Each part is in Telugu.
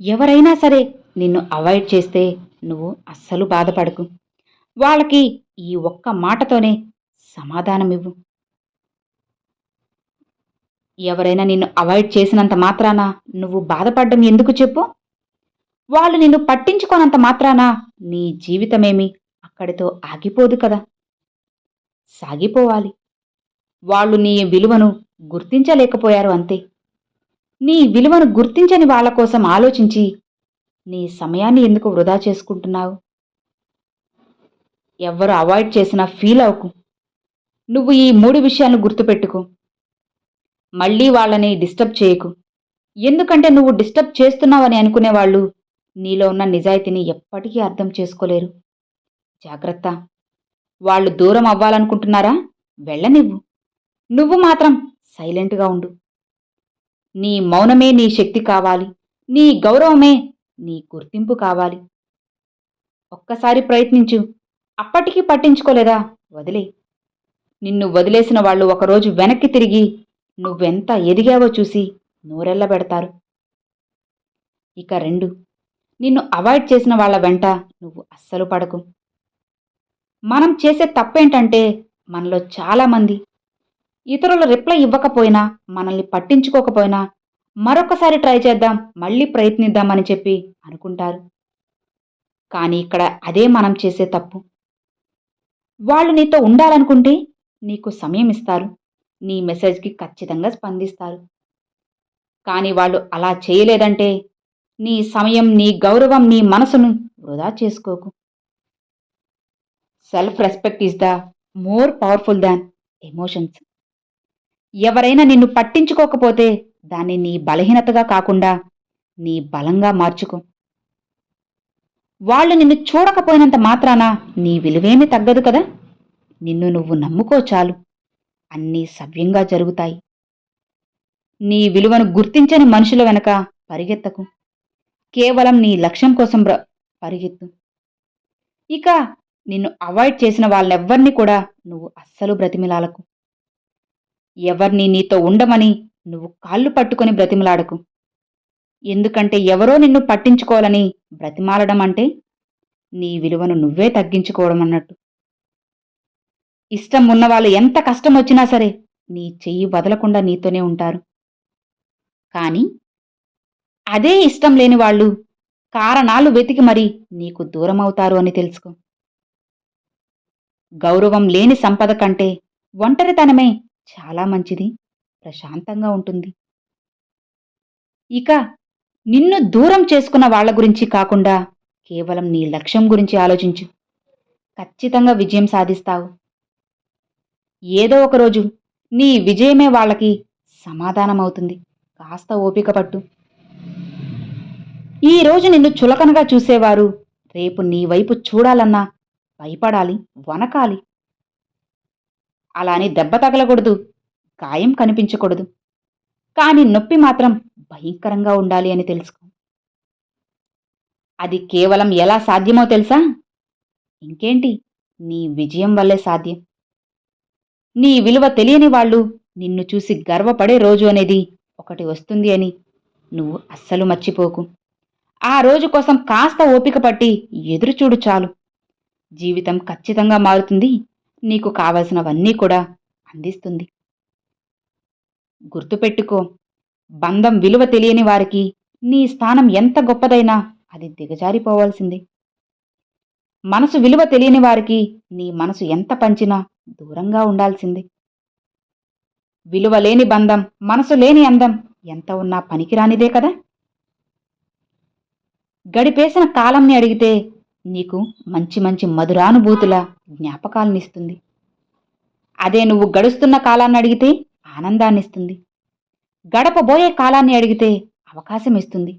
ఎవరైనా సరే నిన్ను అవాయిడ్ చేస్తే నువ్వు అస్సలు బాధపడకు. వాళ్ళకి ఈ ఒక్క మాటతోనే సమాధానమివ్వు. ఎవరైనా నిన్ను అవాయిడ్ చేసినంత మాత్రాన నువ్వు బాధపడ్డం ఎందుకు చెప్పు? వాళ్ళు నిన్ను పట్టించుకోనంత మాత్రాన నీ జీవితమేమి అక్కడితో ఆగిపోదు కదా? సాగిపోవాలి. వాళ్ళు నీ విలువను గుర్తించలేకపోయారు అంతే. నీ విలువను గుర్తించని వాళ్ళ కోసం ఆలోచించి నీ సమయాన్ని ఎందుకు వృధా చేసుకుంటున్నావు? ఎవ్వరు అవాయిడ్ చేసినా ఫీల్ అవ్వకు. నువ్వు ఈ మూడు విషయాలను గుర్తుపెట్టుకో. మళ్ళీ వాళ్ళని డిస్టర్బ్ చేయకు. ఎందుకంటే నువ్వు డిస్టర్బ్ చేస్తున్నావని అనుకునేవాళ్ళు నీలో ఉన్న నిజాయితీని ఎప్పటికీ అర్థం చేసుకోలేరు. జాగ్రత్త. వాళ్ళు దూరం అవ్వాలనుకుంటున్నారా? వెళ్ళనివ్వు. నువ్వు మాత్రం సైలెంట్గా ఉండు. నీ మౌనమే నీ శక్తి కావాలి. నీ గౌరవమే నీ గుర్తింపు కావాలి. ఒక్కసారి ప్రయత్నించు. అప్పటికీ పట్టించుకోలేదా? వదిలే. నిన్ను వదిలేసిన వాళ్ళు ఒకరోజు వెనక్కి తిరిగి నువ్వెంత ఎదిగావో చూసి నోరెళ్ళబెడతారు ఇక రెండు. నిన్ను అవాయిడ్ చేసిన వాళ్ళ వెంట నువ్వు అస్సలు పడకు. మనం చేసే తప్పేంటంటే మనలో చాలామంది ఇతరులు రిప్లై ఇవ్వకపోయినా మనల్ని పట్టించుకోకపోయినా మరొకసారి ట్రై చేద్దాం మళ్ళీ ప్రయత్నిద్దామని చెప్పి అనుకుంటారు. కానీ ఇక్కడ అదే మనం చేసే తప్పు. వాళ్ళు నీతో ఉండాలనుకుంటే నీకు సమయం ఇస్తారు. నీ మెసేజ్కి ఖచ్చితంగా స్పందిస్తారు. కానీ వాళ్ళు అలా చేయలేదంటే నీ సమయం నీ గౌరవం నీ మనసును వృధా చేసుకోకు. Self respect is the more powerful than emotions. ఎవరైనా నిన్ను పట్టించుకోకపోతే దాన్ని నీ బలహీనతగా కాకుండా నీ బలంగా మార్చుకో. వాళ్ళు నిన్ను చూడకపోయినంత మాత్రాన నీ విలువేమీ తగ్గదు కదా? నిన్ను నువ్వు నమ్ముకో చాలు. అన్నీ సవ్యంగా జరుగుతాయి. నీ విలువను గుర్తించని మనుషుల వెనక పరిగెత్తకు. కేవలం నీ లక్ష్యం కోసం పరిగెత్తు. ఇక నిన్ను అవాయిడ్ చేసిన వాళ్ళెవ్వరినీ కూడా నువ్వు అస్సలు బ్రతిమిలాలకు. ఎవర్ని నీతో ఉండమని నువ్వు కాళ్ళు పట్టుకొని బ్రతిమలాడకు. ఎందుకంటే ఎవరో నిన్ను పట్టించుకోవాలని బ్రతిమాలడం అంటే నీ విలువను నువ్వే తగ్గించుకోవడం అన్నట్టు ఇష్టం ఉన్నవాళ్ళు ఎంత కష్టం వచ్చినా సరే నీ చెయ్యి వదలకుండా నీతోనే ఉంటారు. కానీ అదే ఇష్టం లేని వాళ్ళు కారణాలు వెతికి మరి నీకు దూరమవుతారు అని తెలుసుకో. గౌరవం లేని సంపద కంటే ఒంటరితనమే చాలా మంచిది. ప్రశాంతంగా ఉంటుంది. ఇక నిన్ను దూరం చేసుకున్న వాళ్ళ గురించి కాకుండా కేవలం నీ లక్ష్యం గురించి ఆలోచించు. ఖచ్చితంగా విజయం సాధిస్తావు. ఏదో ఒకరోజు నీ విజయమే వాళ్ళకి సమాధానమవుతుంది కాస్త ఓపిక పట్టు. ఈ రోజు నిన్ను చులకనగా చూసేవారు రేపు నీ వైపు చూడాలన్నా భయపడాలి వనకాలి అలా అని దెబ్బ తగలకూడదు. గాయం కనిపించకూడదు. కానీ నొప్పి మాత్రం భయంకరంగా ఉండాలి అని తెలుసుకో. అది కేవలం ఎలా సాధ్యమో తెలుసా? ఇంకేంటి? నీ విజయం వల్లే సాధ్యం. నీ విలువ తెలియని వాళ్ళు నిన్ను చూసి గర్వపడే రోజు అనేది ఒకటి వస్తుంది అని నువ్వు అస్సలు మర్చిపోకు. ఆ రోజు కోసం కాస్త ఓపిక పట్టి ఎదురుచూడు చాలు. జీవితం ఖచ్చితంగా మారుతుంది. నీకు కావలసినవన్నీ కూడా అందిస్తుంది. గుర్తుపెట్టుకో బంధం విలువ తెలియని వారికి నీ స్థానం ఎంత గొప్పదైనా అది దిగజారిపోవాల్సిందే. మనసు విలువ తెలియని వారికి నీ మనసు ఎంత పంచినా దూరంగా ఉండాల్సిందే. విలువ లేని బంధం మనసు లేని అందం ఎంత ఉన్నా పనికిరానిదే కదా. గడిపేసిన కాలంని అడిగితే నీకు మంచి మంచి మధురానుభూతుల జ్ఞాపకాలనిస్తుంది. అదే నువ్వు గడుస్తున్న కాలాన్ని అడిగితే ఆనందాన్నిస్తుంది. గడపబోయే కాలాన్ని అడిగితే అవకాశం ఇస్తుంది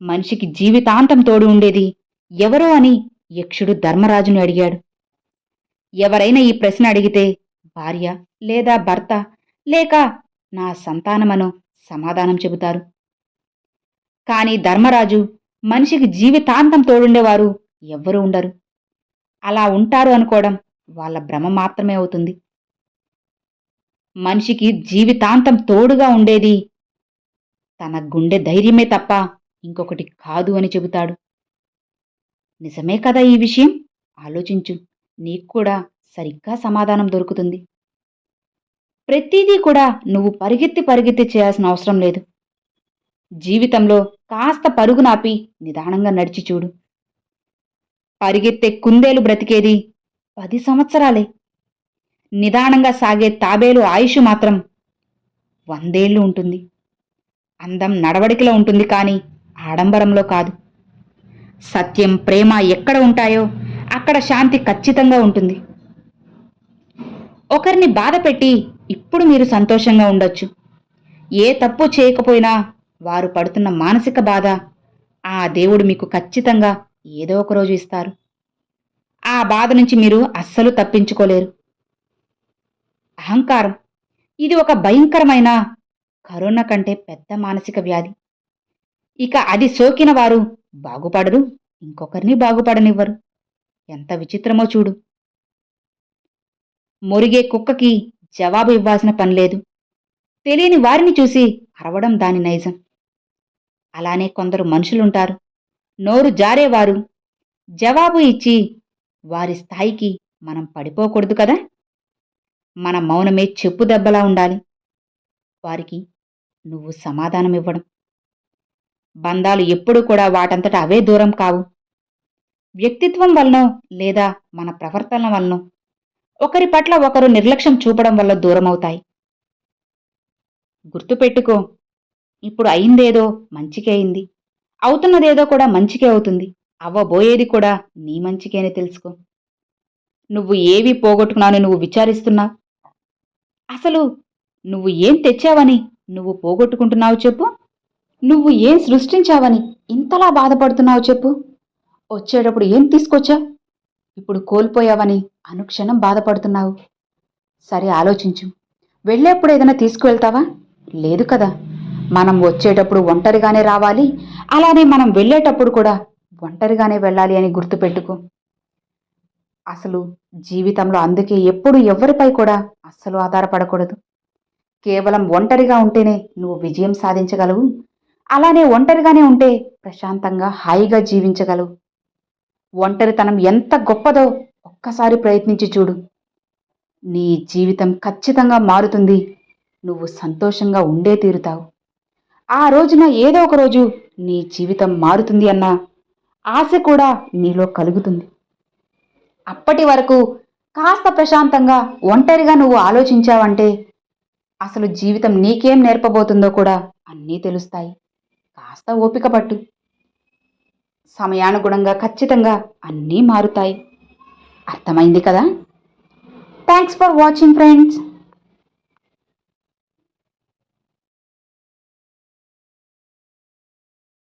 మనిషికి జీవితాంతం తోడు ఉండేది ఎవరో అని యక్షుడు ధర్మరాజుని అడిగాడు. ఎవరైనా ఈ ప్రశ్న అడిగితే భార్య లేదా భర్త లేక నా సంతానమనో సమాధానం చెబుతారు. కానీ ధర్మరాజు మనిషికి జీవితాంతం తోడుండేవారు ఎవ్వరూ ఉండరు. అలా ఉంటారు అనుకోవడం వాళ్ళ భ్రమ మాత్రమే అవుతుంది. మనిషికి జీవితాంతం తోడుగా ఉండేది తన గుండె ధైర్యమే తప్ప ఇంకొకటి కాదు అని చెబుతాడు. నిజమే కదా ఈ విషయం? ఆలోచించు. నీకు కూడా సరిగ్గా సమాధానం దొరుకుతుంది. ప్రతిదీ కూడా నువ్వు పరిగెత్తి పరిగెత్తి చేయాల్సిన అవసరం లేదు. జీవితంలో కాస్త పరుగునాపి నిదానంగా నడిచి చూడు. పరిగెత్తే కుందేలు బ్రతికేది పది సంవత్సరాలే. నిదానంగా సాగే తాబేలు ఆయుష్ మాత్రం వందేళ్ళు ఉంటుంది. అందం నడవడికలో ఉంటుంది కానీ ఆడంబరంలో కాదు. సత్యం ప్రేమ ఎక్కడ ఉంటాయో అక్కడ శాంతి ఖచ్చితంగా ఉంటుంది. ఒకరిని బాధ పెట్టి ఇప్పుడు మీరు సంతోషంగా ఉండొచ్చు. ఏ తప్పు చేయకపోయినా వారు పడుతున్న మానసిక బాధ ఆ దేవుడు మీకు ఖచ్చితంగా ఏదో ఒక రోజు ఇస్తారు. ఆ బాధ నుంచి మీరు అస్సలు తప్పించుకోలేరు. అహంకారం ఇది ఒక భయంకరమైన కరోనా కంటే పెద్ద మానసిక వ్యాధి. ఇక అది సోకిన వారు బాగుపడరు ఇంకొకరిని బాగుపడనివ్వరు. ఎంత విచిత్రమో చూడు. మొరిగే కుక్కకి జవాబు ఇవ్వాల్సిన పని లేదు. తెలియని వారిని చూసి అరవడం దాని నైజం. అలానే కొందరు మనుషులుంటారు. నోరు జారేవారు. జవాబు ఇచ్చి వారి స్థాయికి మనం పడిపోకూడదు కదా? మన మౌనమే చెప్పు దెబ్బలా ఉండాలి. వారికి నువ్వు సమాధానం ఇవ్వడం బంధాలు ఎప్పుడూ కూడా వాటంతట అవే దూరం కావు. వ్యక్తిత్వం వలనో లేదా మన ప్రవర్తన వలనో ఒకరి పట్ల ఒకరు నిర్లక్ష్యం చూపడం వల్ల దూరమవుతాయి. గుర్తుపెట్టుకో ఇప్పుడు అయిందేదో మంచికే అయింది. అవుతున్నదేదో కూడా మంచికే అవుతుంది. అవ్వబోయేది కూడా నీ మంచికేనే తెలుసుకో. నువ్వు ఏవి పోగొట్టుకున్నావని నువ్వు విచారిస్తున్నావు అసలు నువ్వు ఏం తెచ్చావని నువ్వు పోగొట్టుకుంటున్నావు చెప్పు? నువ్వు ఏం సృష్టించావని ఇంతలా బాధపడుతున్నావు చెప్పు? వచ్చేటప్పుడు ఏం తీసుకొచ్చా? ఇప్పుడు కోల్పోయావని అనుక్షణం బాధపడుతున్నావు. సరే ఆలోచించు. వెళ్ళేప్పుడు ఏదైనా తీసుకువెళ్తావా? లేదు కదా. మనం వచ్చేటప్పుడు ఒంటరిగానే రావాలి. అలానే మనం వెళ్ళేటప్పుడు కూడా ఒంటరిగానే వెళ్ళాలి అని గుర్తుపెట్టుకో. అసలు జీవితంలో అందుకే ఎప్పుడు ఎవరిపై కూడా అస్సలు ఆధారపడకూడదు. కేవలం ఒంటరిగా ఉంటేనే నువ్వు విజయం సాధించగలవు. అలానే ఒంటరిగానే ఉంటే ప్రశాంతంగా హాయిగా జీవించగలవు. ఒంటరితనం ఎంత గొప్పదో ఒక్కసారి ప్రయత్నించి చూడు. నీ జీవితం ఖచ్చితంగా మారుతుంది. నువ్వు సంతోషంగా ఉండే తీరుతావు. ఆ రోజున ఏదో ఒక రోజు నీ జీవితం మారుతుంది అన్న. ఆశ కూడా నీలో కలుగుతుంది. అప్పటి వరకు కాస్త ప్రశాంతంగా ఒంటరిగా నువ్వు ఆలోచించావంటే అసలు జీవితం నీకేం నేర్పబోతుందో కూడా అన్నీ తెలుస్తాయి. కాస్త ఓపిక పట్టు. సమయానుగుణంగా ఖచ్చితంగా అన్నీ మారుతాయి. అర్థమైంది కదా? Thanks for watching friends